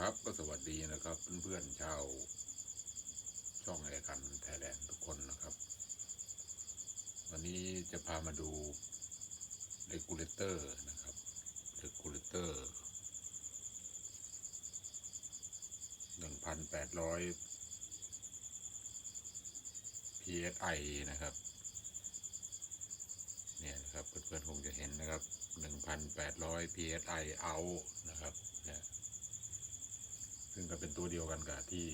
ครับก็สวัสดีนะครับเพื่อนๆชาวช่องแอร์กันไทยแลนด์ทุกคนนะครับ วันนี้จะพามาดูเ e กูเลเตอร์นะครับเ e กูเลเตอร์หนึ่งพันแปดร้อย psi นะครับเนี่ยนะครับเพื่อนๆคงจะเห็นนะครับหนึ่งพันแปดร้อย psi out นะครับ ซึ่งก็เป็นตัวเดียวกันกับที่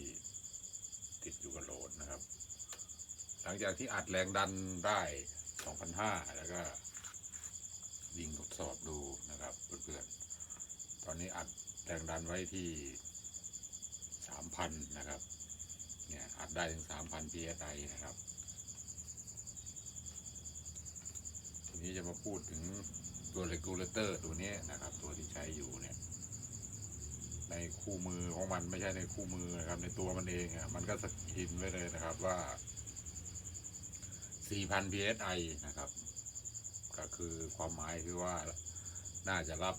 ติดอยู่กับโหลดนะครับ หลังจากที่อัดแรงดันได้2,500แล้วก็วิ่งทดสอบดูนะครับเพื่อนๆ ตอนนี้อัดแรงดันไว้ที่ 3,000 นะครับ เนี่ยอัดได้ถึง 3,000 psi นะครับ ทีนี้จะมาพูดถึงตัว regulator ตัวนี้นะครับ ตัวที่ใช้อยู่เนี่ย ในคู่มือของมันไม่ใช่ในคู่มือนะครับ ในตัวมันเองอะมันก็สกรีนไว้เลยนะครับว่า 4,000 psi นะครับ ก็คือความหมายคือว่าน่าจะรับ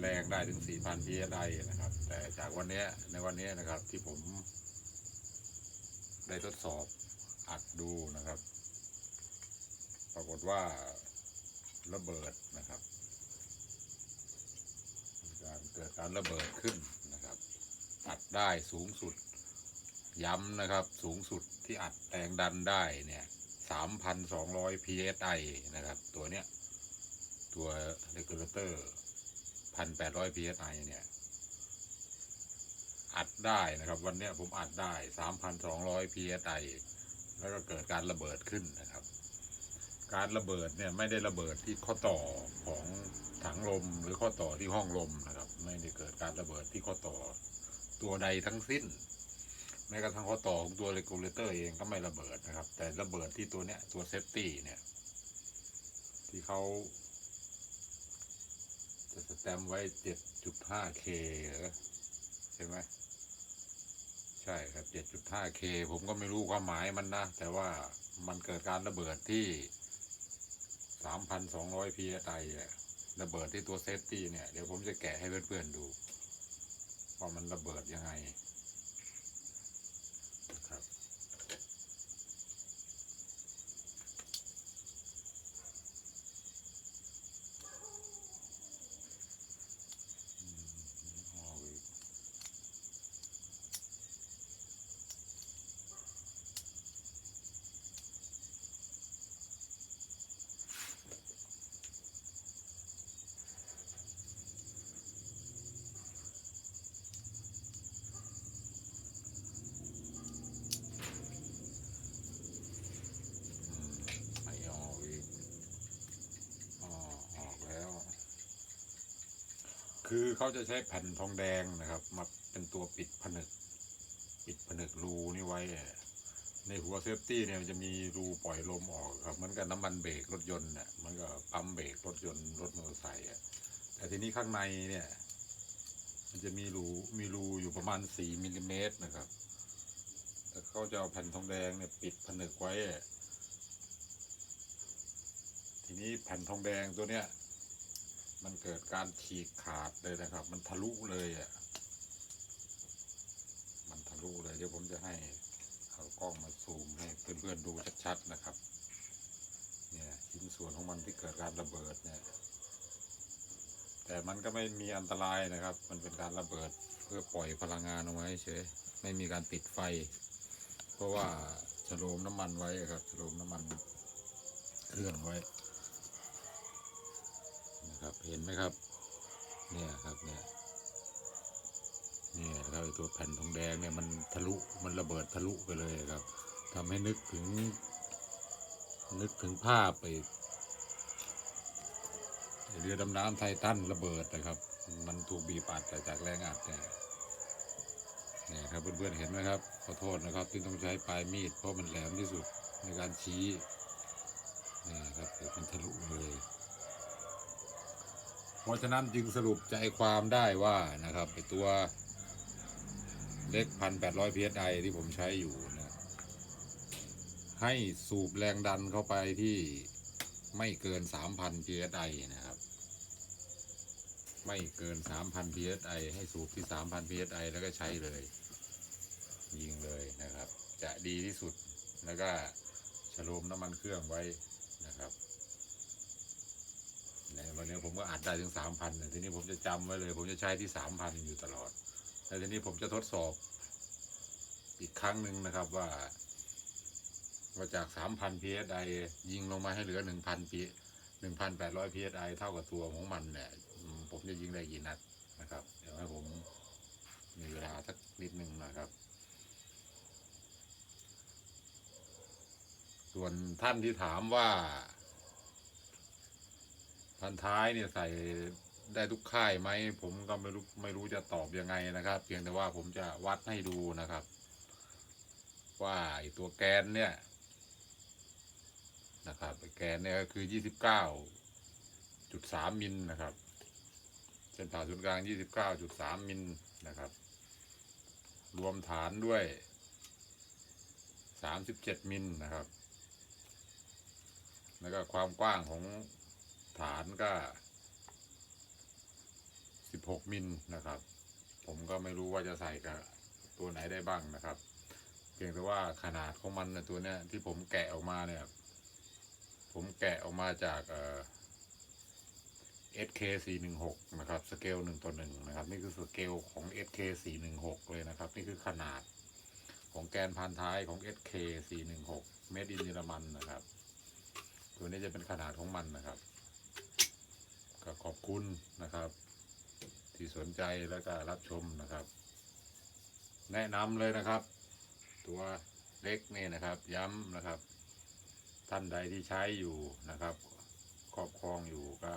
แรงได้ถึง 4,000 psi นะครับ แต่จากวันนี้ในวันนี้นะครับที่ผม ได้ทดสอบอัดดูนะครับ ปรากฏว่าระเบิดนะครับ การเกิดการระเบิดขึ้น ได้สูงสุด ย้ำนะครับสูงสุดที่อัดแรงดันได้เนี่ยสามพันสองร้อย psi นะครับ ตัวเนี้ย ตัว regulator พันแปดร้อย psi เนี่ยอัดได้นะครับ วันเนี้ยผมอัดได้สามพันสองร้อย psi แล้วก็เกิดการระเบิดขึ้นนะครับ การระเบิดเนี่ยไม่ได้ระเบิดที่ข้อต่อของถังลมหรือข้อต่อที่ห้องลมนะครับ ไม่ได้เกิดการระเบิดที่ข้อต่อ ตัวใดทั้งสิ้น แม้กระทั่งข้อต่อของตัวเรกูเลเตอร์เองก็ไม่ระเบิดนะครับ แต่ระเบิดที่ตัวเนี้ยตัวเซฟตี้เนี่ย ที่เขาจะสแตมไว้ 7.5K เหรอใช่ไหมใช่ครับ 7.5K ผมก็ไม่รู้ความหมายมันนะ แต่ว่ามันเกิดการระเบิดที่3,200 psi อะระเบิดที่ตัวเซฟตี้เนี่ย เดี๋ยวผมจะแกะให้เพื่อนๆดู ว่ามันระเบิดยังไงนะครับ อืมเอาอีกอืมไม่ออกอีกอ๋อออกแล้ว คือเขาจะใช้แผ่นทองแดงนะครับมาเป็นตัวปิดผนึก ปิดผนึกรูนี่ไว้ ในหัวเซฟตี้เนี่ยมันจะมีรูปล่อยลมออกครับเหมือนกับน้ำมันเบรกรถยนต์เนี่ยมันก็ปั๊มเบรกรถยนต์รถมอเตอร์ไซค์อะแต่ทีนี้ข้างในเนี่ย มันจะมีรูมีรูอยู่ประมาณสี่มิลลิเมตรนะครับแล้วเขาจะเอาแผ่นทองแดงเนี่ยปิดผนึกไว้ ทีนี้แผ่นทองแดงตัวเนี้ย มันเกิดการฉีกขาดเลยนะครับ มันทะลุเลยอะ มันทะลุเลย เดี๋ยวผมจะให้เอากล้องมาซูมให้เพื่อนๆดูชัดๆนะครับ เนี่ยชิ้นส่วนของมันที่เกิดการระเบิดเนี่ย แต่มันก็ไม่มีอันตรายนะครับ มันเป็นการระเบิดเพื่อปล่อยพลังงานออกมาเฉย ไม่มีการติดไฟ เพราะว่าฉโลมน้ำมันไว้ครับฉโลมน้ำมันเครื่องไว้ ครับเห็นไหมครับ เนี่ยครับเนี่ยเนี่ยครับตัวแผ่นทองแดงเนี่ยมันทะลุมันระเบิดทะลุไปเลยครับทำให้นึกถึง นึกถึงภาพไปเรือดำน้ำไททันระเบิดนะครับ มันถูกบีบอัดจากแรงอัดเนี่ยเนี่ยครับเพื่อนๆเห็นไหมครับขอโทษนะครับ ที่ต้องใช้ปลายมีดเพราะมันแหลมที่สุดในการชี้เนี่ยครับมันทะลุเลย เพราะฉะนั้นจึงสรุปใจความได้ว่านะครับไอตัวเล็กพันแปดร้อยพีเอสไอที่ผมใช้อยู่นะให้สูบแรงดันเข้าไปที่ไม่เกินสามพันพีเอสไอนะครับ ไม่เกิน3,000 psi ให้สูบที่3,000 psi แล้วก็ใช้เลย ยิงเลยนะครับ จะดีที่สุดแล้วก็ฉโลมน้ำมันเครื่องไว้นะครับ วันนี้ผมก็อัดได้ถึง3,000เนี่ยทีนี้ผมจะจำไว้เลย ผมจะใช้ที่3,000อยู่ตลอด แล้วทีนี้ผมจะทดสอบอีกครั้งหนึ่งนะครับว่าว่าจาก3,000 psi ยิงลงมาให้เหลือ1,000 p 1,800 psi เท่ากับตัวของมันเนี่ยผมจะยิงได้กี่นัดนะครับ เดี๋ยวให้ผมมีเวลาสักนิดนึงนะครับ ส่วนท่านที่ถามว่า พันท้ายเนี่ยใส่ได้ทุกค่ายไหมผมก็ไม่รู้ไม่รู้จะตอบยังไงนะครับ เพียงแต่ว่าผมจะวัดให้ดูนะครับ ว่าไอตัวแกนเนี่ยนะครับแกนเนี่ยก็คือยี่สิบเก้าจุดสามมิลนะครับเส้นผ่าศูนย์กลางยี่สิบเก้าจุดสามมิลนะครับ รวมฐานด้วยสามสิบเจ็ดมิลนะครับ แล้วก็ความกว้างของ ฐานก็สิบหกมิลนะครับ ผมก็ไม่รู้ว่าจะใส่กับตัวไหนได้บ้างนะครับ เพียงแต่ว่าขนาดของมันนะตัวเนี้ยที่ผมแกะออกมาเนี่ย ผมแกะออกมาจากเอ่อ SK 416 นะครับ สเกลหนึ่งต่อหนึ่งนะครับ นี่คือสเกลของ SK 416 เลยนะครับ นี่คือขนาดของแกนพันท้ายของ SK 416 Made in เยอรมันนะครับ ตัวนี้จะเป็นขนาดของมันนะครับ คุณนะครับ ที่สนใจแล้วก็รับชมนะครับ แนะนำเลยนะครับ ตัวเล็กนี่นะครับ ย้ำนะครับ ท่านใดที่ใช้อยู่นะครับครอบครองอยู่ก็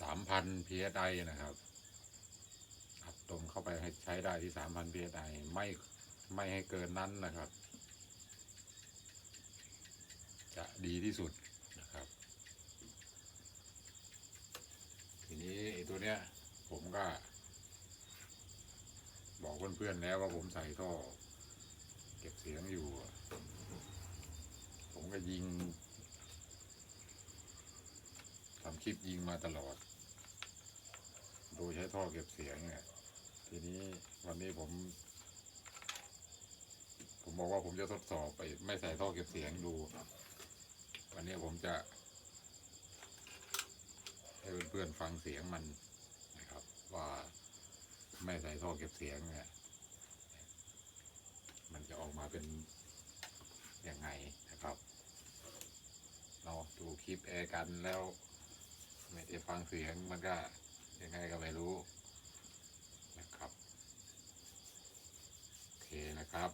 สามพัน psi นะครับอัดตรงเข้าไปให้ใช้ได้ที่สามพัน psi ไม่ไม่ให้เกินนั้นนะครับ จะดีที่สุดนะครับ ทีนี้ไอ้ ตัวเนี้ย ผมก็ บอกเพื่อนๆแล้วว่าผมใส่ท่อ เก็บเสียงอยู่ ผมก็ยิงทำคลิปยิงมาตลอด โดยใช้ท่อเก็บเสียงเนี่ย ทีนี้วันนี้ผม ผมบอกว่าผมจะทดสอบไป ไม่ใส่ท่อเก็บเสียงดู วันนี้ผมจะ พื่อนฟังเสียงมันนะครับ ว่าไม่ใส่ท่อเก็บเสียงเนี่ยมันจะออกมาเป็นยังไงนะครับเราดูคลิปแอร์กันแล้วไม่ได้ฟังเสียงมันก็ยังไงก็ไม่รู้นะครับ โอเคนะครับ